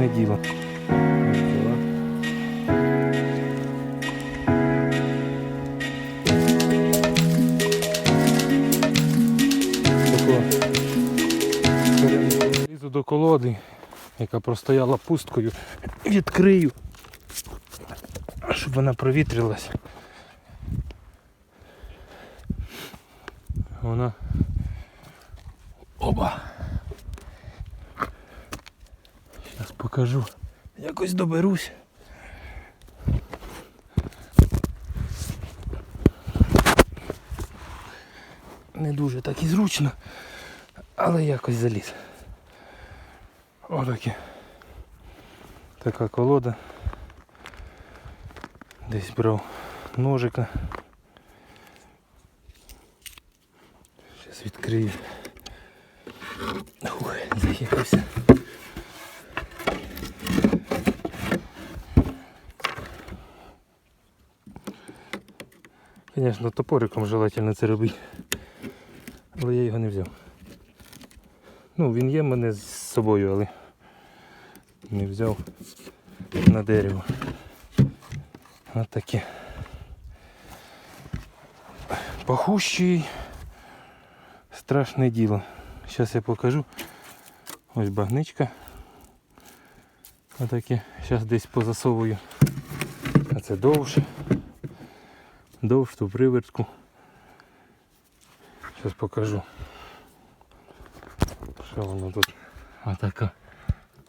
страшне діло. Лізу до колоди, яка простояла пусткою. Відкрию, щоб вона провітрилась. Вона. Оба. Зараз покажу. Якось доберусь. Не дуже так і зручно, але якось заліз. Отаке. Така колода. Десь брав ножика. Зараз відкрию. Ух, заїхався. Звісно, топориком желательно це робити. Але я його не взяв. Ну, він є в мене з собою, але не взяв на дерево. Ось таке. Пахущий страшне діло. Зараз я покажу. Ось багничка. Отаке. Зараз десь позасовую. А це довше. Довж ту привертку. Зараз покажу. Що воно тут? Отака.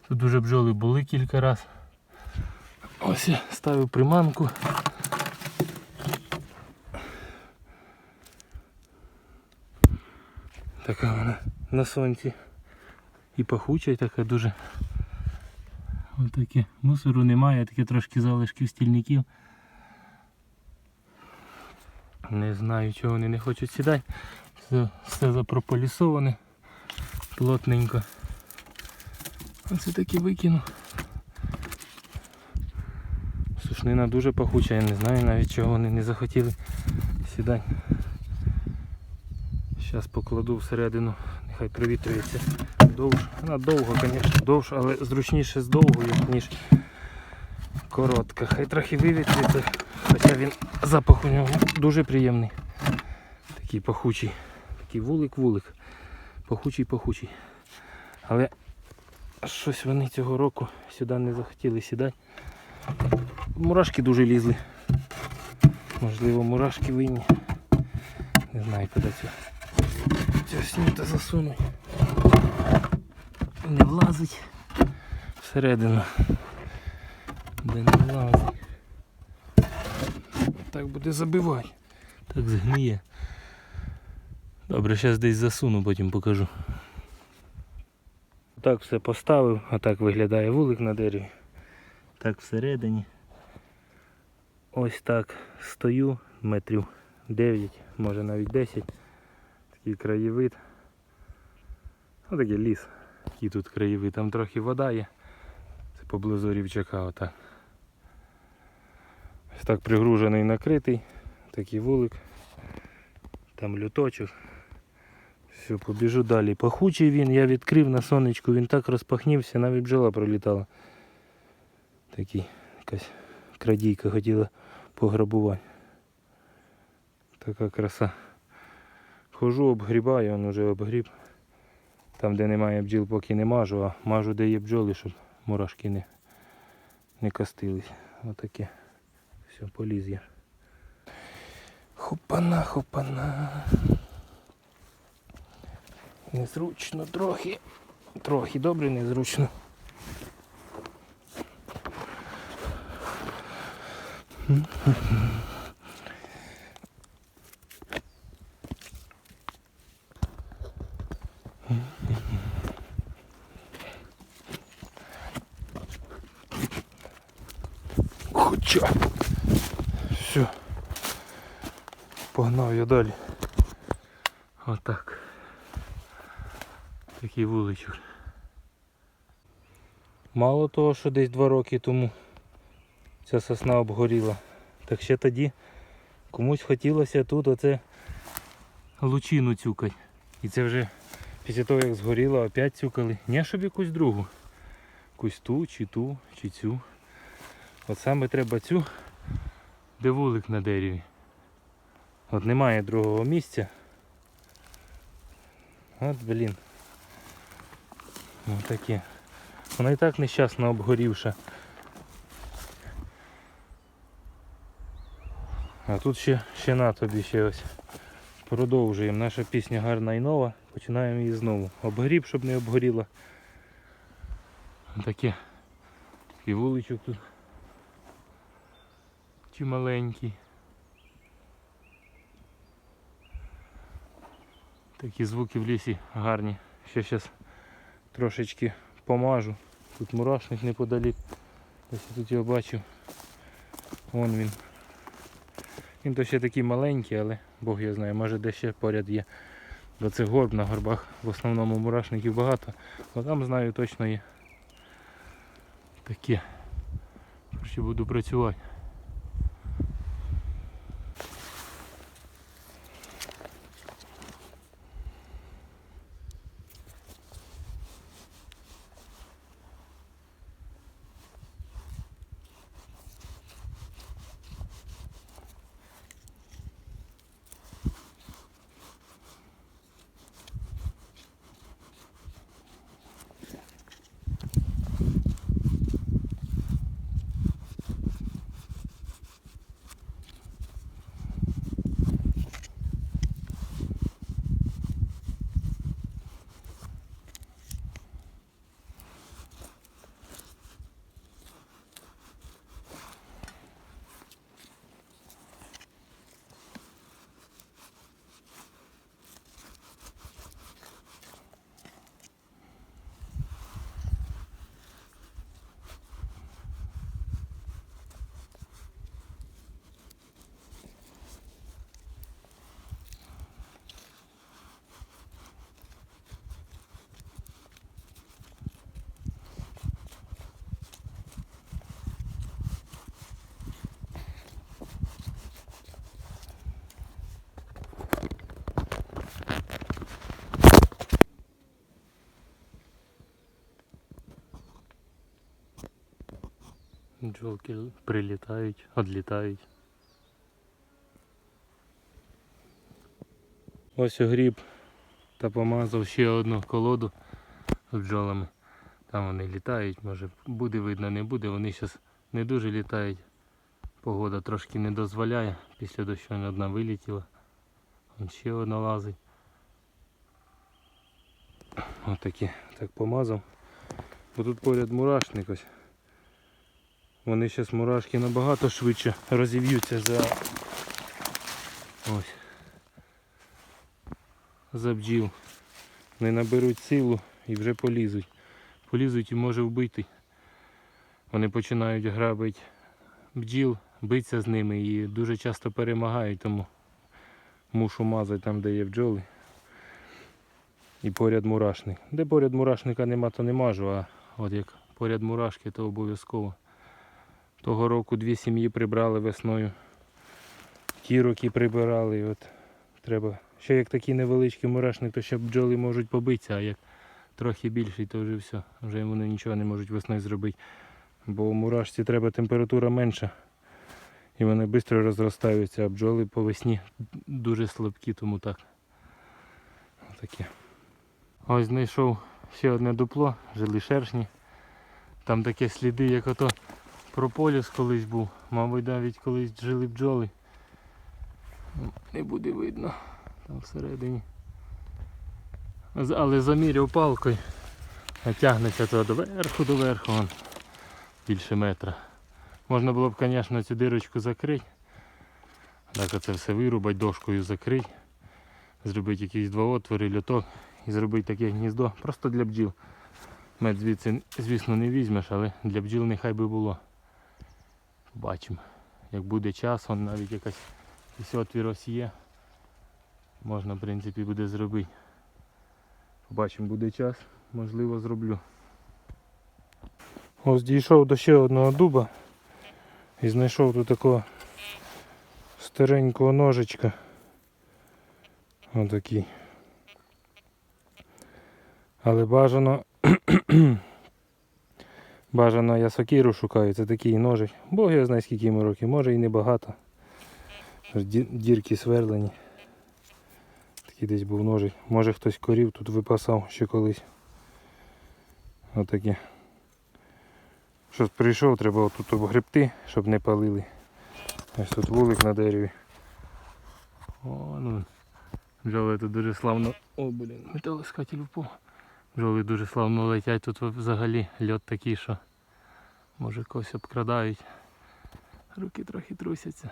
Тут дуже бджоли були кілька разів. Ось я ставив приманку. Така вона на сонці. І пахуча, і така дуже. Ось таке. Мусору немає, таке трошки залишків стільників. Не знаю, чого вони не хочуть сідати. Все, все запрополісоване плотненько. Оце таки викину. Сушнина дуже пахуча, я не знаю навіть чого вони не захотіли сідати. Зараз покладу всередину, нехай привітрюється довше. Вона довго, звісно, довше, але зручніше з довгою, ніж коротка. Хай трохи вивітриться, хоча він запах у нього дуже приємний. Такий пахучий. Такий вулик-вулик. Пахучий-пахучий. Але щось вони цього року сюди не захотіли сідати. Мурашки дуже лізли. Можливо, мурашки винні. Не знаю, куди цю. Цю снюта засунуть. Не влазить всередину. Де не влазить. Так буде забивати. Так згниє. Добре, зараз десь засуну, потім покажу. Так все поставив, а так виглядає вулик на дереві. Так всередині. Ось так стою метрів 9, може навіть 10. Такий краєвид. Ось такий ліс. Який тут краєвид. Там трохи вода є. Це поблизу рівчака отак. Ось так пригружений накритий. Такий вулик. Там люточок. Все, побіжу далі. Пахучий він, я відкрив на сонечку, він так розпахнівся, навіть бджола пролітала. Такий якась крадійка хотіла пограбувати. Така краса. Хожу, обгрібаю, він вже обгріб. Там де немає бджіл, поки не мажу, а мажу де є бджоли, щоб мурашки не, не кастились. Отаке. Все, поліз я. Хопана, хопана. Незручно трохи. Трохи добре незручно. Хоча. Все. Погнав я далі. Отак. Такий вуличок. Мало того, що десь два роки тому ця сосна обгоріла. Так ще тоді комусь хотілося тут оце лучину цюкати. І це вже після того як згоріло, опять цюкали. Не щоб якусь другу. якусь ту, чи ту, чи цю. От саме треба цю, де вулик на дереві. От немає другого місця. От, блін. Ось таке. Вона і так нещасно обгорівша. А тут ще, ще на тобі ще ось. Продовжуємо. Наша пісня гарна і нова. Починаємо її знову. Обгорів, щоб не обгоріла. Таке. Такий вуличок тут. Чи маленький. Такі звуки в лісі гарні. Ще зараз трошечки помажу. Тут мурашник неподалік. Ось я тут його бачив. Вон він. Він то ще такий маленький, але Бог його знає, може де ще поряд є. До цих горб на горбах в основному мурашників багато, але там знаю точно є. Таке. Коротше, буду працювати. Бджолки прилітають, відлітають. Ось огріб та помазав ще одну колоду з бджолами. Там вони літають, може буде видно, не буде. Вони зараз не дуже літають. Погода трошки не дозволяє. Після дощу одна вилетіла. Вон ще одна лазить. Отакі так помазав. Бо тут поряд мурашник ось. Вони зараз мурашки набагато швидше розів'ються за ось. За бджіл. Вони наберуть силу і вже полізуть. Полізуть і може вбити. Вони починають грабити бджіл, битися з ними і дуже часто перемагають, тому мушу мазати там, де є бджоли. І поряд мурашник. Де поряд мурашника нема, то не мажу, а от як поряд мурашки, то обов'язково. Того року дві сім'ї прибрали весною. Ті роки прибирали. І от треба. Ще як такий невеличкий мурашник, то ще бджоли можуть побитися, а як трохи більший, то вже все. Вже вони нічого не можуть весною зробити. Бо у мурашці треба температура менша. І вони швидко розростаються, а бджоли по весні дуже слабкі, тому так. Таке. Ось знайшов ще одне дупло, жили шершні. Там такі сліди, як ото прополіс колись був. Мабуть, навіть колись жили бджоли. Не буде видно там всередині. Але заміряв палкою. А Тягнеться то до верху, до верху. Вон. Більше метра. Можна було б, звісно, цю дирочку закрити. Так оце все вирубати, дошкою закрити. Зробити якісь два отвори, льоток і зробити таке гніздо. Просто для бджіл. Мед звідси, звісно, не візьмеш, але для бджіл нехай би було. Побачимо. Як буде час, он навіть якась якийсь отвір є. Можна, в принципі, буде зробити. Побачимо, буде час, можливо, зроблю. Ось дійшов до ще одного дуба і знайшов тут такого старенького ножичка. Отакий. Але бажано Бажано я сокиру шукаю, це такий ножик. Бог його знає скільки йому років, може і небагато. Дірки сверлені. Такий десь був ножик. Може хтось корів тут випасав ще колись. Отаке. Щось прийшов, треба отут обгребти, щоб не палили. Ось тут вулик на дереві. О, ну. Бджоли тут дуже славно. О, блін, металоскатель впав. Бджоли дуже славно летять. Тут взагалі льот такий, що може когось обкрадають. Руки трохи трусяться.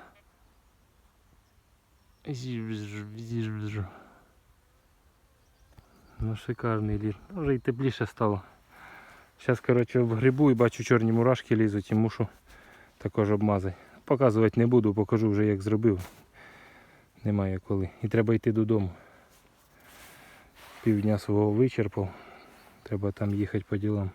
Ну шикарний лід. Вже й тепліше стало. Зараз, коротше, обгребу і бачу чорні мурашки лізуть і мушу також обмазати. Показувати не буду, покажу вже як зробив. Немає коли. І треба йти додому. Півдня свого вичерпав. Треба там їхати по ділам.